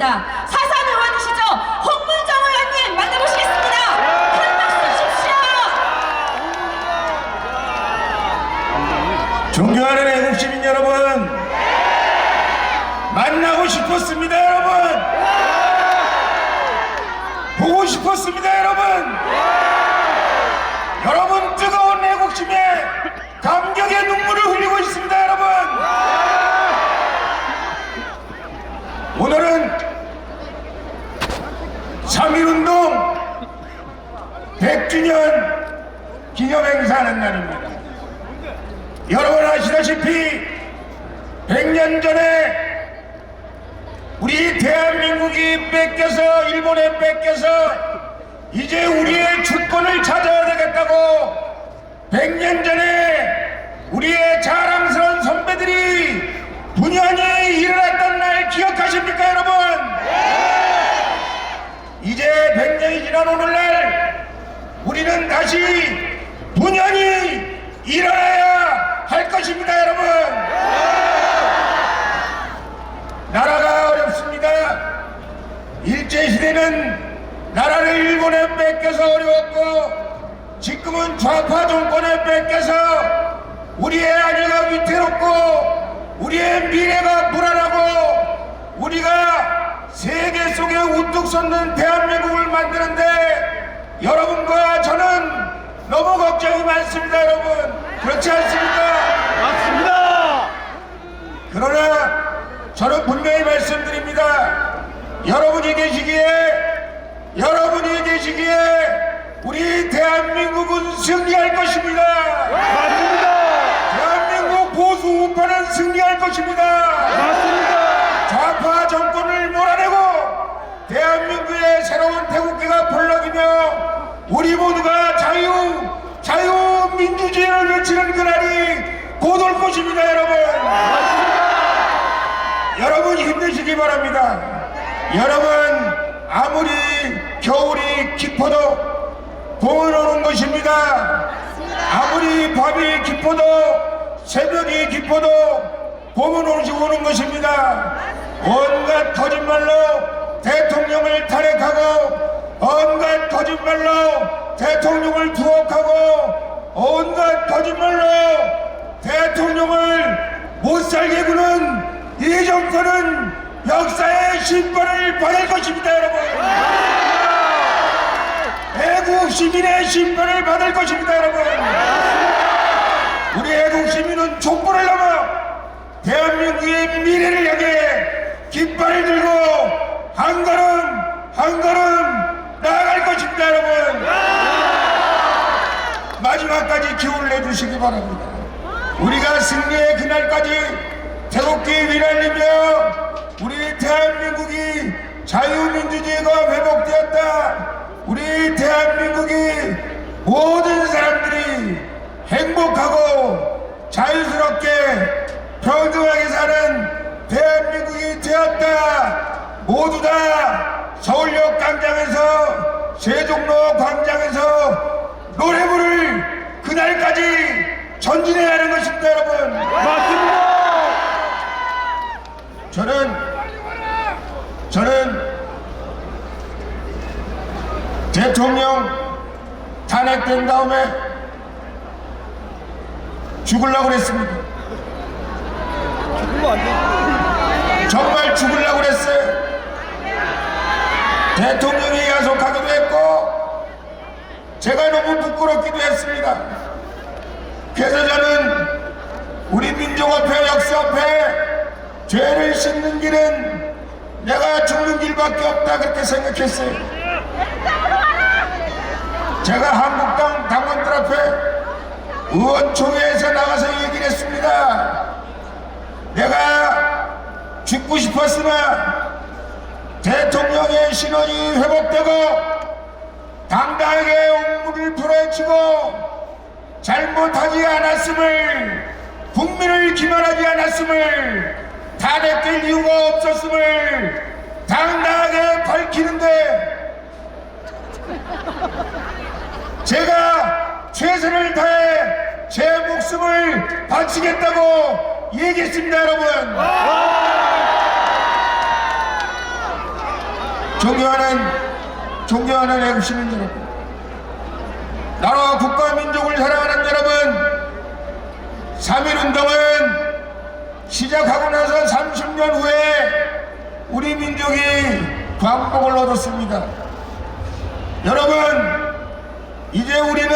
있습니다. 사산 의원이시죠? 홍문정 의원님 만나보시겠습니다. 큰 박수 주십시오. 존경하는 애국 시민 여러분 만나고 싶었습니다 여러분 보고 싶었습니다 여러분 여러분 뜨거운 애국심에 감격의 눈물을 흘리고 있습니다 여러분 오늘은 3.1운동 100주년 기념행사하는 날입니다 여러분 아시다시피 100년 전에 우리 대한민국이 뺏겨서 일본에 뺏겨서 이제 우리의 주권을 찾아야 되겠다고 100년 전에 우리의 자랑스러운 선배들이 분연히 일어났던 날 기억하십니까 여러분? 이제 100년이 지난 오늘날 우리는 다시 분연히 일어나야 할 것입니다 여러분. 나라가 어렵습니다. 일제시대는 나라를 일본에 뺏겨서 어려웠고 지금은 좌파 정권에 뺏겨서 우리의 아내가 위태롭고 우리의 미래가 불안하고 우리가 세계 속에 우뚝 섰는 대한민국을 만드는데 여러분과 저는 너무 걱정이 많습니다 여러분 그렇지 않습니까? 맞습니다. 그러나 저는 분명히 말씀드립니다. 여러분이 계시기에 여러분이 계시기에 우리 대한민국은 승리할 것입니다. 맞습니다. 대한민국 보수 우파는 승리할 것입니다. 좌파 정권을 몰아내고 대한민국의 새로운 태국기가 벌럭이며 우리 모두가 자유 자유민주주의를 외치는 그날이 곧 올 것입니다 여러분. 여러분 힘내시기 바랍니다. 여러분 아무리 겨울이 깊어도 봄은 오는 것입니다. 아무리 밤이 깊어도 새벽이 깊어도 봄은 오는 것입니다. 온갖 거짓말로 대통령을 탄핵하고 온갖 거짓말로 대통령을 투옥하고 온갖 거짓말로 대통령을 못살게 구는 이 정권은 역사의 심판을 받을 것입니다 여러분. 애국 시민의 심판을 받을 것입니다 여러분. 우리 애국 시민은 촛불을 넘어 대한민국의 미래를 향해 깃발을 들고 한 걸음 한 걸음 나아갈 것입니다 여러분. 마지막까지 기운을 내주시기 바랍니다. 우리가 승리의 그날까지 태극기 위날리며 우리 대한민국이 자유민주주의가 회복되었다. 우리 대한민국이 모든 사람들이 행복하고 자유스럽게 평등하게 사는 대한민국이 되었다. 모두 다 서울역 광장에서 세종로 광장에서 노래 부를 그날까지 전진해야 하는 것입니다 여러분 맞습니다. 저는 저는 대통령 탄핵된 다음에 죽으려고 그랬습니다 그거 안 돼. 정말 죽으려고 그랬어요 대통령이 야속하기도 했고 제가 너무 부끄럽기도 했습니다. 그래서 저는 우리 민족 앞에 역사 앞에 죄를 씻는 길은 내가 죽는 길밖에 없다 그렇게 생각했어요. 제가 한국당 당원들 앞에 의원총회에서 나가서 얘기를 했습니다. 내가 죽고 싶었으나 대통령의 신원이 회복되고 당당하게 옥물을 풀어헤치고 잘못하지 않았음을 국민을 기만하지 않았음을 탄핵될 이유가 없었음을 당당하게 밝히는데 제가 최선을 다해 제 목숨을 바치겠다고 얘기했습니다 여러분 존경하는 존경하는 애국시민 여러분 나라와 국가 민족을 사랑하는 여러분 3.1운동은 시작하고 나서 30년 후에 우리 민족이 광복을 얻었습니다. 여러분 이제 우리는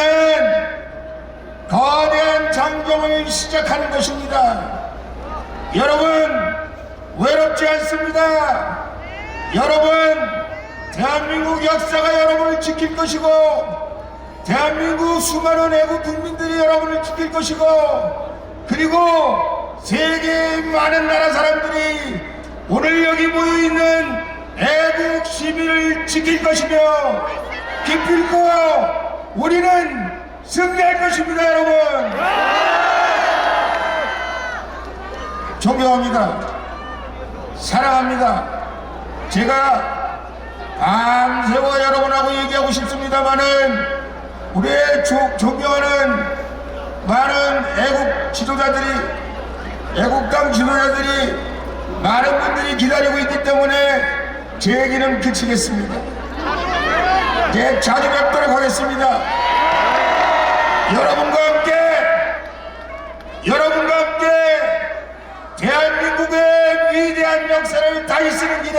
거대한 장정을 시작하는 것입니다. 여러분 외롭지 않습니다 여러분 대한민국 역사가 여러분을 지킬 것이고 대한민국 수많은 애국 국민들이 여러분을 지킬 것이고 그리고 세계의 많은 나라 사람들이 오늘 여기 모여 있는 애국 시민을 지킬 것이며 기필코 우리는 승리할 것입니다 여러분. 존경합니다. 사랑합니다 제가 밤새워 여러분하고 얘기하고 싶습니다만은 우리의 조- 존경하는 많은 애국 지도자들이 애국당 지도자들이 많은 분들이 기다리고 있기 때문에 제 얘기는 그치겠습니다. 제 자주 뵙도록 하겠습니다. 여러분과 함께 대한민국의 위대한 역사를 다시 쓰는 길에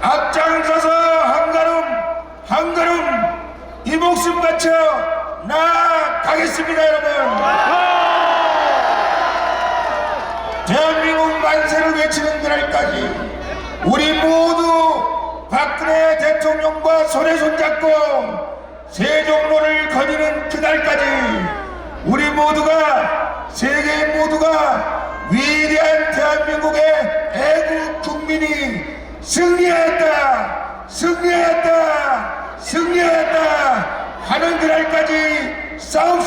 앞장서서 한 걸음 한 걸음 이 목숨 바쳐 나아가겠습니다 여러분. 대한민국 만세를 외치는 그날까지 우리 모두 박근혜 대통령과 손에 손잡고 세종로를 거니는 그날까지 우리 모두가 위대한 대한민국의 애국 국민이 승리한다 승리한다 승리한다 하는 그날까지 싸움